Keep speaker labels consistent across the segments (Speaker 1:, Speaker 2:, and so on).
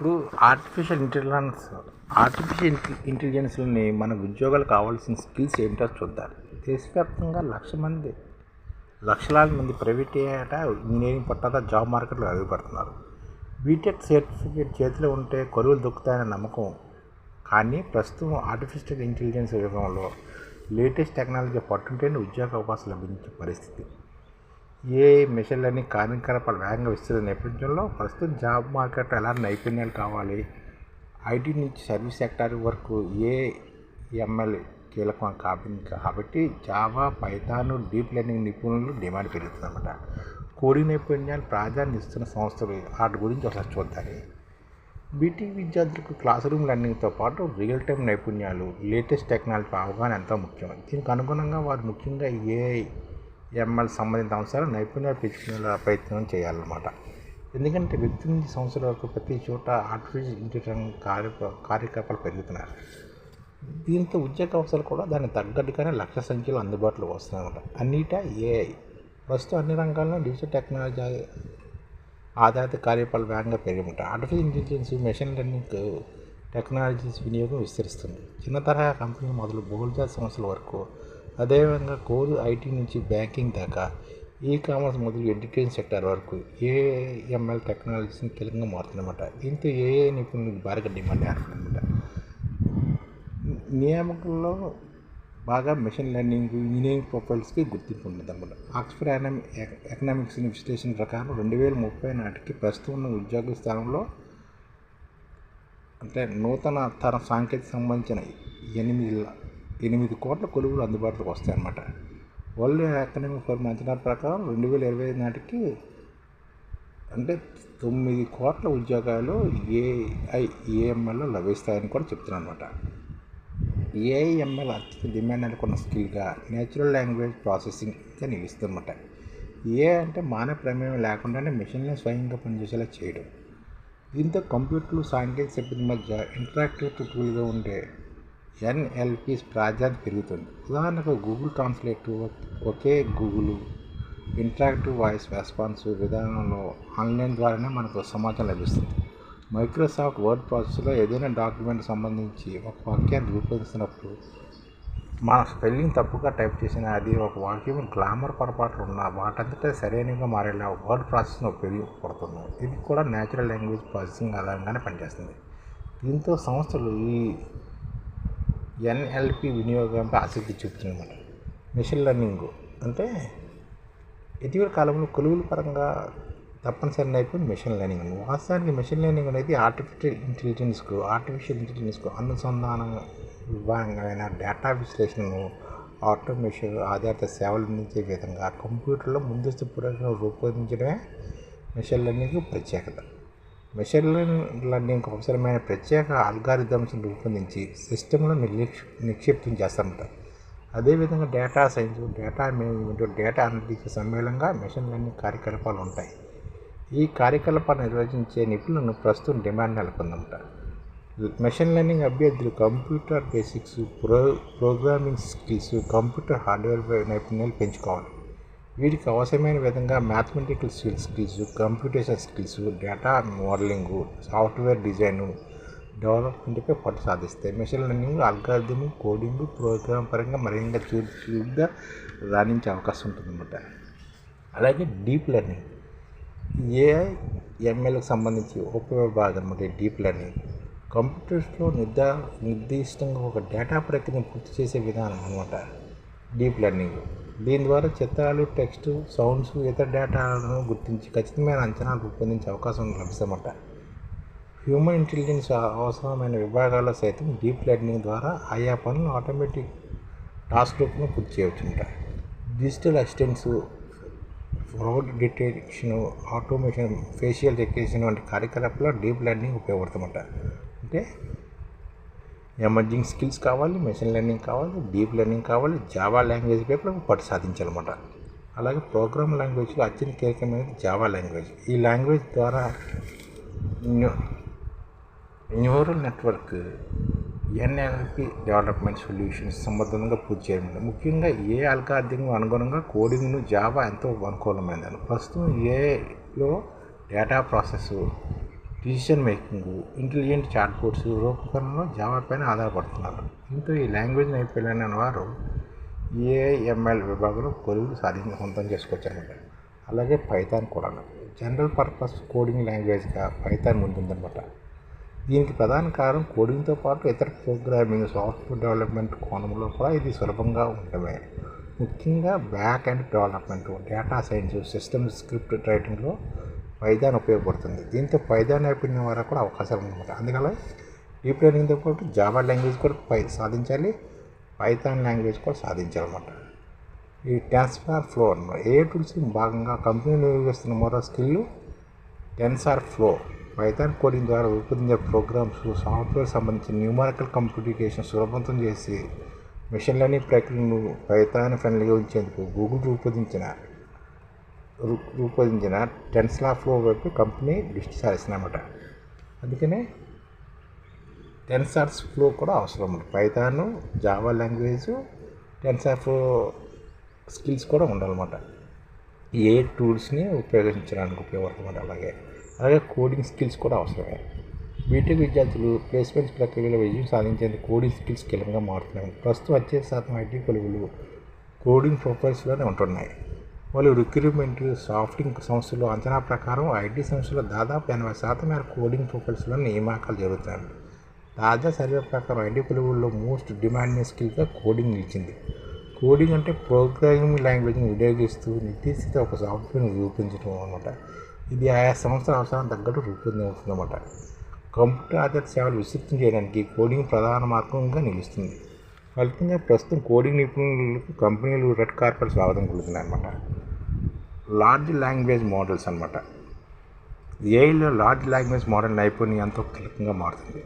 Speaker 1: ఇప్పుడు artificial intelligence artificial ఇంటెలిజెన్స్లోని మన ఉద్యోగాలు కావాల్సిన స్కిల్స్ ఏంటో చూద్దాం. దేశవ్యాప్తంగా లక్ష మంది లక్షలాది మంది ప్రైవేట్ ఏటా ఇంజనీరింగ్ పట్టాదా జాబ్ మార్కెట్లో అడుగుపడుతున్నారు. బీటెక్ సర్టిఫికేట్ చేతిలో ఉంటే కరువులు దొక్కుతాయనే నమ్మకం. కానీ ప్రస్తుతం ఆర్టిఫిషియల్ ఇంటెలిజెన్స్ యుగంలో లేటెస్ట్ టెక్నాలజీ పట్టుంటేనే ఉద్యోగ అవకాశాలు లభించే పరిస్థితి. ఏ మిషన్ లెర్నింగ్ కార్యకలాపాలు వేగంగా విస్తృత నేపథ్యంలో ప్రస్తుతం జాబ్ మార్కెట్లో ఎలాంటి నైపుణ్యాలు కావాలి? ఐటీ నుంచి సర్వీస్ సెక్టార్ వరకు ఏ ఎంఎల్ కీలకం కాబట్టి కాబట్టి జావా పైతాను డీప్ లెర్నింగ్ నిపుణులు డిమాండ్ పెరుగుతుందన్నమాట. కోడింగ్ నైపుణ్యాలు ప్రాధాన్యత ఇస్తున్న సంస్థలు వాటి గురించి ఒకసారి చూద్దాం. బీటీ విద్యార్థులకు క్లాస్ రూమ్ లెర్నింగ్తో పాటు రియల్ టైం నైపుణ్యాలు లేటెస్ట్ టెక్నాలజీ అవగాహన ఎంతో ముఖ్యం. దీనికి అనుగుణంగా వారు ముఖ్యంగా ఏఐ ఎంఎల్ సంబంధిత అంశాలు నైపుణ్యాలు పెంచుకునే ప్రయత్నం చేయాలన్నమాట. ఎందుకంటే వ్యక్తి నుంచి సంవత్సరాల వరకు ప్రతి చోట ఆర్టిఫిషియల్ ఇంటెలిజెన్స్ కార్య కార్యకలాపాలు పెరుగుతున్నారు దీంతో ఉద్యోగ అవసరాలు కూడా దానికి తగ్గట్టుగానే లక్ష సంఖ్యలో అందుబాటులో వస్తున్నాయన్నమాట. అన్నిటా ఏఐ ప్రస్తుతం అన్ని రంగాల్లో డిజిటల్ టెక్నాలజీ ఆధారిత కార్యపాలు వేగంగా పెరిగినమాట. Artificial intelligence machine learning technologies వినియోగం విస్తరిస్తుంది. చిన్న తరహా కంపెనీలు మొదలు బహుళజాతి సంస్థల వరకు అదేవిధంగా కోర్ ఐటీ నుంచి బ్యాంకింగ్ దాకా ఈ కామర్స్ మొదలు ఎడ్యుకేషన్ సెక్టర్ వరకు ఏఎంఎల్ టెక్నాలజీస్ని కీలకంగా మారుతుందన్నమాట. ఇంత ఏఏ నిపుణులకు భారీగా డిమాండ్ ఏర్పడిందన్నమాట నియామకంలో బాగా మెషిన్ లెర్నింగ్ ఇంజనీరింగ్ ప్రొఫైల్స్కి గుర్తింపు ఉంటుందన్నమాట ఆక్స్ఫర్డ్ ఎకనామి ఎకనామిక్స్ విశ్లేషణ ప్రకారం రెండు వేల ముప్పై నాటికి ప్రస్తుతం ఉన్న ఉద్యోగ స్థానంలో అంటే నూతన తరం సాంకేతిక సంబంధించిన ఎనిమిది ఎనిమిది కోట్ల కొలువులు అందుబాటులోకి వస్తాయన్నమాట. వరల్డ్ ఎకనమిక్ ఫోరం అంచనా ప్రకారం రెండు వేల ఇరవై ఐదు నాటికి అంటే తొమ్మిది కోట్ల ఉద్యోగాలు ఏఐఏఎంఎల్లో లభిస్తాయని కూడా చెప్తున్నాను అనమాట ఏఐఎంఎల్ అత్యంత డిమాండ్ అనుకున్న స్కిల్గా నేచురల్ లాంగ్వేజ్ ప్రాసెసింగ్గా నిలుస్తుందన్నమాట. ఏ అంటే మానవ ప్రమేయం లేకుండానే మిషన్లే స్వయంగా పనిచేసేలా చేయడం. దీంతో కంప్యూటర్లు సాంకేతిక సిబ్బంది మధ్య ఇంటరాక్టివ్ టూల్గా ఉండే ఎన్ఎల్పి ప్రాధాన్యత పెరుగుతుంది. ఉదాహరణకు Google translate okay Google interactive voice response విధానంలో ఆన్లైన్ ద్వారానే మనకు సమాచారం లభిస్తుంది. మైక్రోసాఫ్ట్ వర్డ్ ప్రాసెస్లో ఏదైనా డాక్యుమెంట్ సంబంధించి ఒక వాక్యాన్ని రూపొందిస్తున్నప్పుడు మన స్పెల్లింగ్ తప్పుగా టైప్ చేసిన అది ఒక వాక్యం గ్లామర్ పొరపాట్లు ఉన్న వాటంతటే సరైనగా మారేలా వర్డ్ ప్రాసెస్ను ఉపయోగపడుతుంది. ఇది కూడా న్యాచురల్ లాంగ్వేజ్ ప్రాసెసింగ్ ఆధారంగానే పనిచేస్తుంది. దీంతో సంస్థలు ఈ ఎన్ఎల్పి వినియోగంపై ఆసక్తి చూపుతున్నమాట మిషన్ లెర్నింగ్. అంటే ఇటీవల కాలంలో కొలువుల పరంగా తప్పనిసరి అయిపోయింది మిషన్ లెర్నింగ్ వాస్తవానికి మిషన్ లెర్నింగ్ అనేది ఆర్టిఫిషియల్ ఇంటెలిజెన్స్కు ఆర్టిఫిషియల్ ఇంటెలిజెన్స్కు అనుసంధాన విభాగమైన డేటా విశ్లేషణను ఆటోమేషన్ ఆధారిత సేవలు అందించే విధంగా కంప్యూటర్లో ముందస్తు పురోగతిని రూపొందించడమే మిషన్ లెర్నింగ్ ప్రత్యేకత. మెషిన్ లెర్నింగ్ అవసరమైన ప్రత్యేక అల్గారిథమ్స్ని రూపొందించి సిస్టంలో నిర్లక్ష నిక్షిప్తం చేస్తామంటారు అదేవిధంగా data science data management data analytics సమ్మేళనంగా machine learning కార్యకలాపాలు ఉంటాయి. ఈ కార్యకలాపాలు నిర్వహించే నిపుణులను ప్రస్తుతం డిమాండ్ నెలకొందన్నమాట మెషిన్ లెర్నింగ్ అభ్యర్థులు computer basics pro programming skills computer hardware నైపుణ్యాలు పెంచుకోవాలి. వీటికి అవసరమైన విధంగా mathematical skills computation skills data modelling software design డెవలప్మెంట్పై పట్టు సాధిస్తాయి machine learning algorithm coding program పరంగా మరింత చురుగ్గా రాణించే అవకాశం ఉంటుందన్నమాట. అలాగే డీప్ లెర్నింగ్ ఏఐ ఎంఎల్కి సంబంధించి ఉపవిభాగం అనమాట డీప్ లెర్నింగ్ కంప్యూటర్స్లో నిర్దా నిర్దిష్టంగా ఒక డేటా ప్రక్రియను పూర్తి చేసే విధానం అనమాట డీప్ లెర్నింగ్ దీని ద్వారా చిత్రాలు టెక్స్ట్ సౌండ్స్ ఇతర డేటాలను గుర్తించి ఖచ్చితమైన అంచనాలు రూపొందించే అవకాశం లభిస్తామట హ్యూమన్ ఇంటెలిజెన్స్ అవసరమైన విభాగాల్లో సైతం డీప్ లెర్నింగ్ ద్వారా ఆయా పనులు ఆటోమేటిక్ టాస్క్ గ్రూప్ను పూర్తి చేయవచ్చుంట digital assistants fraud detection automation facial recognition వంటి కార్యకలాపాల్లో డీప్ లెర్నింగ్ ఉపయోగపడుతుందన్నమాట. అంటే ఎమర్జింగ్ స్కిల్స్ కావాలి మెషిన్ లెర్నింగ్ కావాలి డీప్ లెర్నింగ్ కావాలి జావా లాంగ్వేజ్ పేపర్ పట్టు సాధించాలన్నమాట. అలాగే ప్రోగ్రామ్ లాంగ్వేజ్లో అత్యంత కీలకమైనది జావా లాంగ్వేజ్ ఈ లాంగ్వేజ్ ద్వారా neural network NLP development solutions సమర్థంగా పూర్తి చేయడం ముఖ్యంగా ఏ అల్గార్థింగ్ అనుగుణంగా కోడింగ్ను జావా ఎంతో అనుకూలమైనది ప్రస్తుతం ఏలో data process decision making intelligent chat bots రూపకరణలో Java పైన ఆధారపడుతున్నారు. దీంతో ఈ లాంగ్వేజ్ నైపుణ్యాన్ని వారు ఏఐఎంఎల్ విభాగంలో కొలువులు సాధించి సొంతం చేసుకోవచ్చన్నమాట అలాగే పైథాన్ కూడా. జనరల్ పర్పస్ కోడింగ్ లాంగ్వేజ్గా పైథాన్ ముందుందన్నమాట. దీనికి ప్రధాన కారణం కోడింగ్తో పాటు ఇతర ప్రోగ్రామింగ్ సాఫ్ట్వేర్ డెవలప్మెంట్ కోణంలో కూడా ఇది సులభంగా ఉండటమే ముఖ్యంగా back end development data science system script రైటింగ్లో Python ఉపయోగపడుతుంది. దీంతో పైదాన్ నైపుణ్యం వరకు కూడా అవకాశాలు ఉన్నమాట అందువల్ల డీప్ లెర్నింగ్తో పాటు జావా లాంగ్వేజ్ కూడా పై సాధించాలి పైథాన్ లాంగ్వేజ్ కూడా సాధించాలన్నమాట. ఈ ట్రాన్స్ఫర్ ఫ్లో అన్నమాట. ఏ టూల్స్ భాగంగా కంపెనీలు ఉపయోగిస్తున్న మరో skill TensorFlow. Python coding ద్వారా రూపొందించే ప్రోగ్రామ్స్ సాఫ్ట్వేర్ సంబంధించిన న్యూమరికల్ కంప్యూటికేషన్ సులభంతం చేసి మిషన్ లెర్నింగ్ ప్రక్రియను పైథాన్ ఫ్రెండ్లీగా ఉంచేందుకు గూగుల్ రూపొందించిన రూపొందించిన టెన్స్లా ఫ్లో వైపు కంపెనీ దృష్టి సారిస్తుందన్నమాట అందుకనే టెన్సార్స్ ఫ్లో కూడా అవసరం. Python Java language TensorFlow skills కూడా ఉండాలన్నమాట. ఏ టూల్స్ని ఉపయోగించడానికి ఉపయోగపడుతుంది అలాగే. అలాగే కోడింగ్ స్కిల్స్ కూడా అవసరమే. బీటెక్ విద్యార్థులు ప్లేస్మెంట్స్ ప్రక్రియలో విజయం సాధించేందుకు కోడింగ్ స్కిల్స్ కీలకంగా మారుతున్నాయి. ప్రస్తుతం వచ్చే శాతం ఐటీ కొలువులు కోడింగ్ ప్రొఫైల్స్లోనే ఉంటున్నాయి. వాళ్ళు రిక్రూట్మెంట్ సాఫ్ట్వేర్ సంస్థలు అంచనా ప్రకారం ఐటీ సంస్థలో దాదాపు ఎనభై శాతం మేర కోడింగ్ ప్రొఫైల్స్లో నియామకాలు జరుగుతున్నాయి తాజా సర్వే ప్రకారం ఐటీ కొలువుల్లో మోస్ట్ డిమాండింగ్ స్కిల్గా కోడింగ్ నిలిచింది. కోడింగ్ అంటే ప్రోగ్రామింగ్ లాంగ్వేజ్ని వినియోగిస్తూ నిర్దేశిత ఒక సాఫ్ట్వేర్ని రూపొందించడం అనమాట ఇది ఆయా సంస్థల అవసరానికి తగ్గట్టు రూపొందించుతుందన్నమాట కంప్యూటర్ ఆధారిత సేవలు విస్తృతం చేయడానికి కోడింగ్ ప్రధాన మార్గంగా నిలుస్తుంది. ఫలితంగా ప్రస్తుతం కోడింగ్ నిపుణులకు కంపెనీలు రెడ్ కార్పెట్ స్వాగతం కలుగుతున్నాయి అనమాట లార్జ్ లాంగ్వేజ్ మోడల్స్ అనమాట ఏఐలో లార్జ్ లాంగ్వేజ్ మోడల్ నైపుణ్యం ఎంతో కీలకంగా మారుతుంది.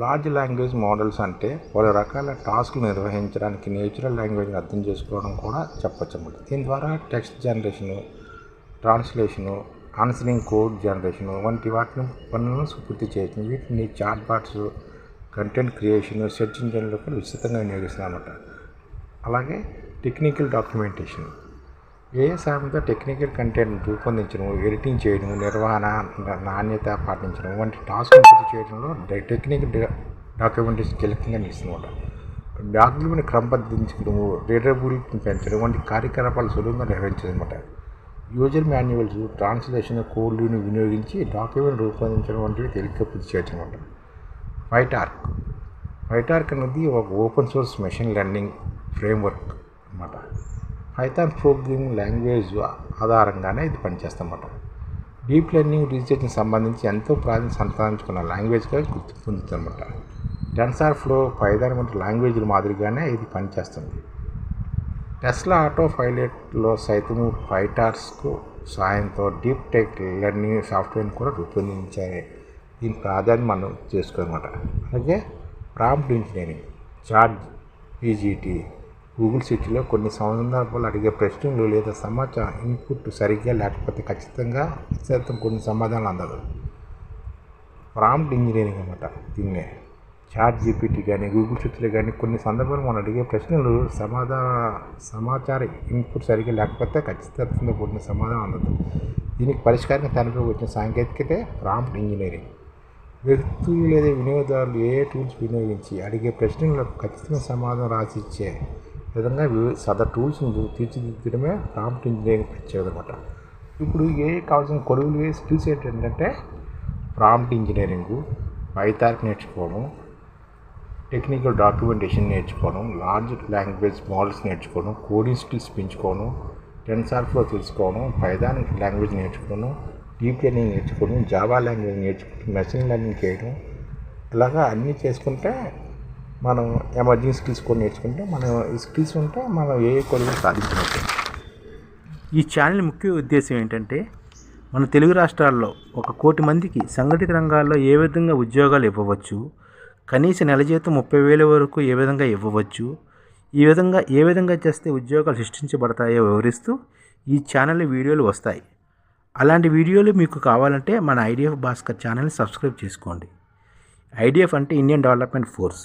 Speaker 1: లార్జ్ లాంగ్వేజ్ మోడల్స్ అంటే పలు రకాల టాస్క్లు నిర్వహించడానికి నేచురల్ లాంగ్వేజ్ని అర్థం చేసుకోవడం కూడా చెప్పచ్చు అనమాట దీని ద్వారా text generation translation answering code generation వంటి వాటిని పనులను పూర్తి చేయొచ్చు వీటిని chat bots content creation search ఇంజన్లు కూడా విస్తృతంగా వినియోగిస్తున్నామన్నమాట అలాగే టెక్నికల్ డాక్యుమెంటేషన్. ఏ సాయంతో టెక్నికల్ కంటెంట్ రూపొందించడం ఎడిటింగ్ చేయడం నిర్వహణ నాణ్యత పాటించడం వంటి టాస్క్ పూర్తి చేయడంలో డ- టెక్నికల్ డా- డాక్యుమెంటేషన్ కీలకంగా నిలుస్తుందన్నమాట. డాక్యుమెంట్ క్రమబద్ధించడం రీడబిలిటీని పెంచడం వంటి కార్యకలాపాలు సులభంగా నిర్వహించదన్నమాట యూజర్ మాన్యువల్స్ ట్రాన్స్లేషన్ కోడ్లను వినియోగించి డాక్యుమెంట్ రూపొందించడం వంటివి తేలిక పూర్తి చేయొచ్చు అనమాట ఫైటార్క్ ఫైటార్క్ అనేది ఒక open source machine learning framework అన్నమాట. పైథాన్ ప్రోగ్రామింగ్ లాంగ్వేజ్ ఆధారంగానే ఇది పనిచేస్తామట డీప్ లెర్నింగ్ రీసెర్చ్కి సంబంధించి ఎంతో ప్రాధాన్యత సంతానించుకున్న లాంగ్వేజ్గా గుర్తు పొందుతుందన్నమాట టెన్సార్ ఫ్లో పైథాన్ వంటి లాంగ్వేజ్ల మాదిరిగానే ఇది పనిచేస్తుంది. టెస్లా ఆటో పైలట్లో సైతము ఫైటార్స్కు సాయంతో డీప్ టెక్ లెర్నింగ్ సాఫ్ట్వేర్ని కూడా రూపొందించాయి దీని ప్రాధాన్యం మనం చేసుకోనమాట అలాగే prompt engineering ChatGPT Google సిటీలో కొన్ని సందర్భాలు అడిగే ప్రశ్నలు లేదా సమాచారం ఇన్పుట్ సరిగ్గా లేకపోతే ఖచ్చితంగా శాతం కొన్ని సమాధానాలు అందదు. ప్రాంప్ట్ ఇంజనీరింగ్ అనమాట దీన్నే. చాట్ జీపీటీ కానీ గూగుల్ సిటీలో కానీ కొన్ని సందర్భాలు మనం అడిగే ప్రశ్నలు సమాధాన సమాచార ఇన్పుట్ సరిగ్గా లేకపోతే ఖచ్చితంగా కొన్ని సమాధానం అందదు. దీనికి పరిష్కారం తనపై వచ్చిన సాంకేతికతే ప్రాంప్ట్ ఇంజనీరింగ్. వ్యక్తులు లేదా వినియోగదారులు ఏ టూల్స్ వినియోగించి అడిగే ప్రశ్నలకు ఖచ్చితమైన సమాధానం రాసి ఇచ్చే విధంగా వివి- టూల్స్ని తీర్చిదిద్దడమే ప్రాంప్ట్ ఇంజనీరింగ్ ప్రత్యేకత అనమాట ఇప్పుడు ఏ కావాల్సిన కొలువులు స్కిల్స్ ఏంటంటే ప్రాంప్ట్ ఇంజనీరింగు పైతార్క్ నేర్చుకోవడం టెక్నికల్ డాక్యుమెంటేషన్ నేర్చుకోవడం లార్జ్ లాంగ్వేజ్ మోడల్స్ నేర్చుకోవడం కోడింగ్ స్కిల్స్ పెంచుకోవడం టెన్సార్ఫ్లో తెలుసుకోవడం పైదానిక్ లాంగ్వేజ్ నేర్చుకోవడం డీప్ లెర్నింగ్ నేర్చుకోవడం జావా లాంగ్వేజ్ నేర్చుకోవడం మెషిన్ లెర్నింగ్ చేయడం ఇలాగా అన్నీ చేసుకుంటే మనం ఎమర్జింగ్ స్కిల్స్ కూడా నేర్చుకుంటే మనం ఈ స్కిల్స్ ఉంటే మనం ఏ కొలువు సాధించినట్టు
Speaker 2: ఈ ఛానల్ ముఖ్య ఉద్దేశం ఏంటంటే మన తెలుగు రాష్ట్రాల్లో ఒక కోటి మందికి సంఘటిత రంగాల్లో ఏ విధంగా ఉద్యోగాలు ఇవ్వవచ్చు కనీస నెల జీతం ముప్పై వేల వరకు ఏ విధంగా ఇవ్వవచ్చు ఈ విధంగా ఏ విధంగా చేస్తే ఉద్యోగాలు సృష్టించబడతాయో వివరిస్తూ ఈ ఛానల్ వీడియోలు వస్తాయి. అలాంటి వీడియోలు మీకు కావాలంటే మన ఐడిఎఫ్ భాస్కర్ ఛానల్ని సబ్స్క్రైబ్ చేసుకోండి. ఐడిఎఫ్ అంటే ఇండియన్ డెవలప్మెంట్ ఫోర్స్.